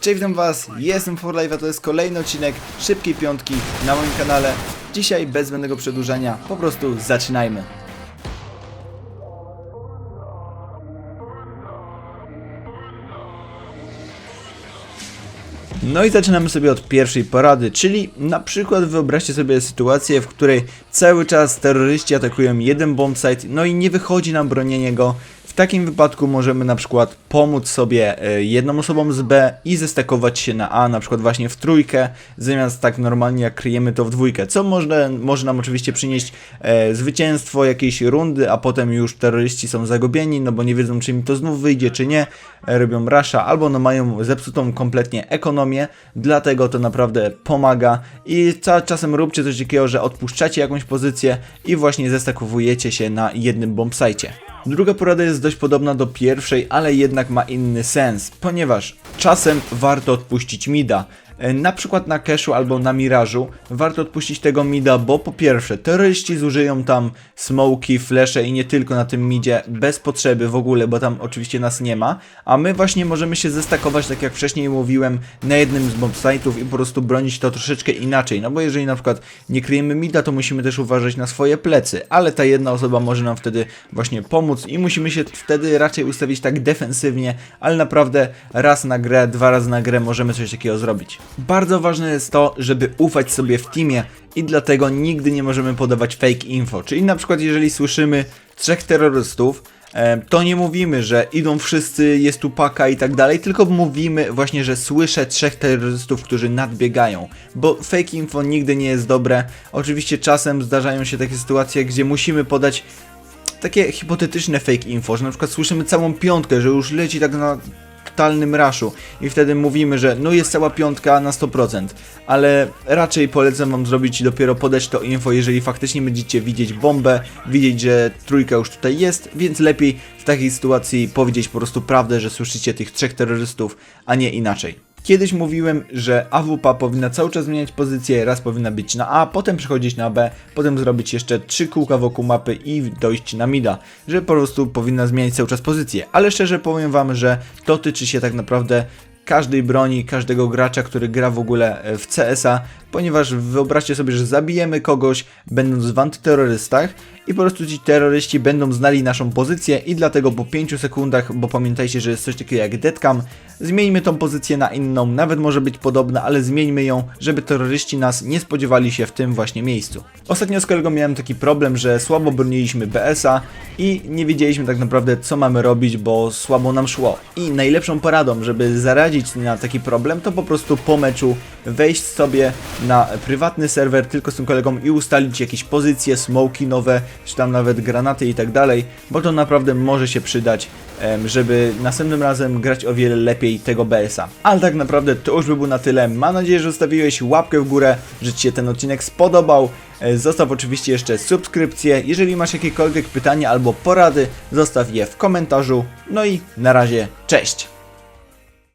Cześć, witam was, jestem For Life, a to jest kolejny odcinek Szybkiej Piątki na moim kanale. Dzisiaj bez zbędnego przedłużania, po prostu zaczynajmy. No i zaczynamy sobie od pierwszej porady, czyli na przykład wyobraźcie sobie sytuację, w której cały czas terroryści atakują jeden bombsite, no i nie wychodzi nam bronienie go. W takim wypadku możemy na przykład pomóc sobie e, jedną osobą z B i zestakować się na A, na przykład właśnie w trójkę, zamiast tak normalnie jak kryjemy to w dwójkę, co może, może nam oczywiście przynieść e, zwycięstwo jakiejś rundy, a potem już terroryści są zagubieni, no bo nie wiedzą czy im to znów wyjdzie, czy nie, e, robią rasza, albo no mają zepsutą kompletnie ekonomię, dlatego to naprawdę pomaga i ca- czasem róbcie coś takiego, że odpuszczacie jakąś pozycję i właśnie zestakowujecie się na jednym bombsite. Druga porada jest dość podobna do pierwszej, ale jednak ma inny sens, ponieważ czasem warto odpuścić mida. E, Na przykład na Cashu albo na Mirażu warto odpuścić tego mida, bo po pierwsze terroryści zużyją tam smoki, flesze i nie tylko na tym midzie bez potrzeby w ogóle, bo tam oczywiście nas nie ma, a my właśnie możemy się zestakować, tak jak wcześniej mówiłem, na jednym z bombsite'ów i po prostu bronić to troszeczkę inaczej, no bo jeżeli na przykład nie kryjemy mida, to musimy też uważać na swoje plecy, ale ta jedna osoba może nam wtedy właśnie pomóc i musimy się wtedy raczej ustawić tak defensywnie, ale naprawdę raz na grę, dwa razy na grę możemy coś takiego zrobić. Bardzo ważne jest to, żeby ufać sobie w teamie i dlatego nigdy nie możemy podawać fake info, czyli na przykład jeżeli słyszymy trzech terrorystów, e, to nie mówimy, że idą wszyscy, jest tu paka i tak dalej, tylko mówimy właśnie, że słyszę trzech terrorystów, którzy nadbiegają, bo fake info nigdy nie jest dobre. Oczywiście czasem zdarzają się takie sytuacje, gdzie musimy podać takie hipotetyczne fake info, że na przykład słyszymy całą piątkę, że już leci tak na totalnym raszu i wtedy mówimy, że no jest cała piątka na 100%, ale raczej polecam wam zrobić dopiero podać to info, jeżeli faktycznie będziecie widzieć bombę, widzieć, że trójka już tutaj jest, więc lepiej w takiej sytuacji powiedzieć po prostu prawdę, że słyszycie tych trzech terrorystów, a nie inaczej. Kiedyś mówiłem, że AWP powinna cały czas zmieniać pozycję, raz powinna być na A, potem przechodzić na B, potem zrobić jeszcze trzy kółka wokół mapy i dojść na mida, że po prostu powinna zmieniać cały czas pozycję. Ale szczerze powiem wam, że to tyczy się tak naprawdę każdej broni, każdego gracza, który gra w ogóle e, w CS-a, ponieważ wyobraźcie sobie, że zabijemy kogoś będąc w antyterrorystach i po prostu ci terroryści będą znali naszą pozycję i dlatego po 5 sekundach, bo pamiętajcie, że jest coś takiego jak deadcam, zmieńmy tą pozycję na inną, nawet może być podobna, ale zmieńmy ją, żeby terroryści nas nie spodziewali się w tym właśnie miejscu. Ostatnio z kolegą miałem taki problem, że słabo broniliśmy BS-a i nie wiedzieliśmy tak naprawdę co mamy robić, bo słabo nam szło. I najlepszą poradą, żeby zaradzić na taki problem, to po prostu po meczu wejść sobie na prywatny serwer tylko z tym kolegą i ustalić jakieś pozycje, smoki nowe, czy tam nawet granaty i tak dalej, bo to naprawdę może się przydać, żeby następnym razem grać o wiele lepiej tego BS-a. Ale tak naprawdę to już by było na tyle. Mam nadzieję, że zostawiłeś łapkę w górę, że Ci się ten odcinek spodobał. E, Zostaw oczywiście jeszcze subskrypcję. Jeżeli masz jakiekolwiek pytania albo porady, zostaw je w komentarzu. No i na razie, cześć!